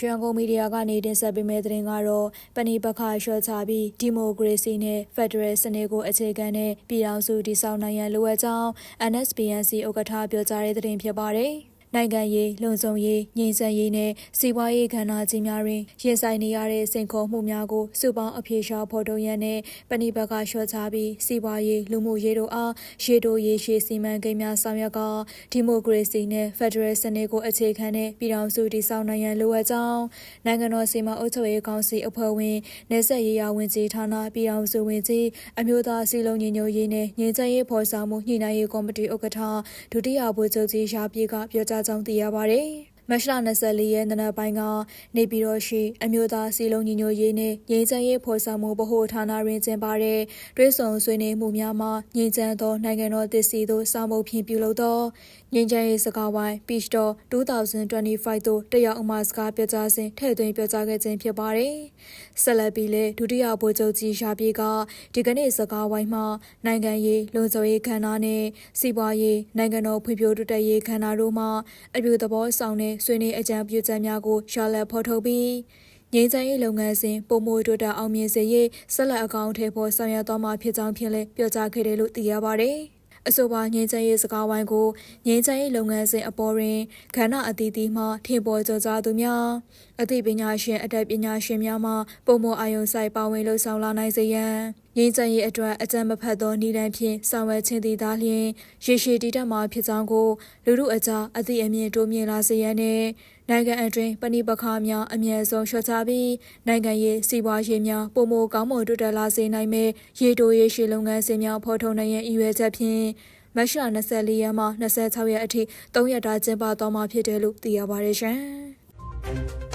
ရွှေရန်ကုန်မီဒီယာကနေတင်ဆက်ပေးမယ့်သတင်းကတော့ပဏိပခါလျှော့ချပြီးဒီမိုကရေစီနဲ့ဖက်ဒရယ်စနစ်ကိုအခြေခံတဲ့ပြည်ထောင်စုတည်ဆောက်နိုင်ရန်လိုအပ်ကြောင်း NSPNC ဥက္ကဋ္ဌပြောကြားတဲ့သတင်းဖြစ်ပါတယ်။ နိုင်ငံရေးလုံခြုံရေးငြိမ်းချမ်းရေးနဲ့စီးပွားရေးကဏ္ဍကြီးများတွင်ရင်ဆိုင်နေရတဲ့စိန်ခေါ်မှုများကိုစုပေါင်းအပြေရှားဖော်ထုတ်ရန်နဲ့ပဏိပကလျှော့ချပြီးစီးပွားရေးလူမှုရေးတို့အားရှေ့တိုးရေးရှေ့စီမံကိန်းများဆောင်ရွက်ကဒီမိုကရေစီနဲ့ဖက်ဒရယ်စနစ်ကိုအခြေခံတဲ့ပြည်ထောင်စုတည်ဆောက်နိုင်ရန်လိုအပ်ကြောင်းနိုင်ငံတော်စီမံအုပ်ချုပ်ရေးကောင်စီအဖွဲ့ဝင်နေဆက်ရေးရာဝန်ကြီးဌာနပြည်ထောင်စုဝန်ကြီးအမျိုးသားစီလုံးညီညွတ်ရေးနဲ့ငြိမ်းချမ်းရေးဖော်ဆောင်မှုညှိနှိုင်းရေးကော်မတီဥက္ကဋ္ဌဒုတိယဗိုလ်ချုပ်ကြီးရာပြေကပြောကြားကြောင်းသိရပါတယ်။ မတ်လ24ရက်နေ့နက်ပိုင်းကနေပြည်တော်ရှိ အမျိုးသားစီလုံးညီညွတ်ရေးနှင့်ငြိမ်းချမ်းရေးဖော်ဆောင်မှုဗဟိုဌာနတွင်ကျင်းပတဲ့တွဲဆောင်ဆွေးနွေးမှုများမှာငြိမ်းချမ်းသောနိုင်ငံတော်တည်စီသို့စာမုပ်ဖြင့်ပြုလုပ်သောငြိမ်းချမ်းရေးစကားဝိုင်း Peach Talk 2025သို့တက်ရောက်အမှာစကားပြောကြားစဉ်ထည့်သွင်းပြောကြားခဲ့ခြင်းဖြစ်ပါတယ်။ဆက်လက်ပြီးလဲဒုတိယဗိုလ်ချုပ်ကြီးရှာပြေကဒီကနေ့စကားဝိုင်းမှာနိုင်ငံရေးလုံခြုံရေးခန္ဓာနဲ့စီးပွားရေးနိုင်ငံတော်ဖွံ့ဖြိုးတိုးတက်ရေးခန္ဓာတို့မှအပြုသဘောဆောင်တဲ့ဆွေးနွေးအကြံပြုချက်များကိုရှာလက်ဖော်ထုတ်ပြီးငင်းချမ်းရေးလုပ်ငန်းစဉ်ပုံမွေတိုးတက်အောင်မြင်စေရေးဆက်လက်အကောင့်ထဲပေါ်ဆောင်ရွက်သွားမှာဖြစ်ကြောင်းဖြင့်လည်းပြောကြားခဲ့တယ်လို့သိရပါတယ်။အဆိုပါငင်းချမ်းရေးစကားဝိုင်းကိုငင်းချမ်းရေးလုပ်ငန်းစဉ်အပေါ်တွင်ခန္ဓာအသီးသီးမှထင်ပေါ်ကြကြသူများအသိပညာရှင်အတတ်ပညာရှင်များမှပုံမအာယုံဆိုင်ပါဝင်လှုပ်ဆောင်လာနိုင်စေရန် ငင်းချမ်းရေးအတွက်အကြံမဖတ်သောဤလန်ဖြင့်ဆောင်ရွက်ခြင်းသည်သာလျှင်ရေရှည်တည်တတ်မှာဖြစ်ကြောင်းကိုလူလူအကြားအသိအမြင်တိုးမြင့်လာစေရန်နှင့်နိုင်ငံအတွင်းပဏိပခါများအမြဲဆုံးလျှော့ချပြီးနိုင်ငံရေးစီးပွားရေးများပုံမကောင်းမွန်တိုးတက်လာစေနိုင်မဲ့ရေတိုရေရှည်လုပ်ငန်းစဉ်များဖော်ထုတ်နိုင်ရန်ရည်ရွယ်ချက်ဖြင့်မတ်လ24ရက်မှ26ရက်အထိ3ရက်တာကျင်းပသွားမှာဖြစ်တယ်လို့သိရပါတယ်ရှင်။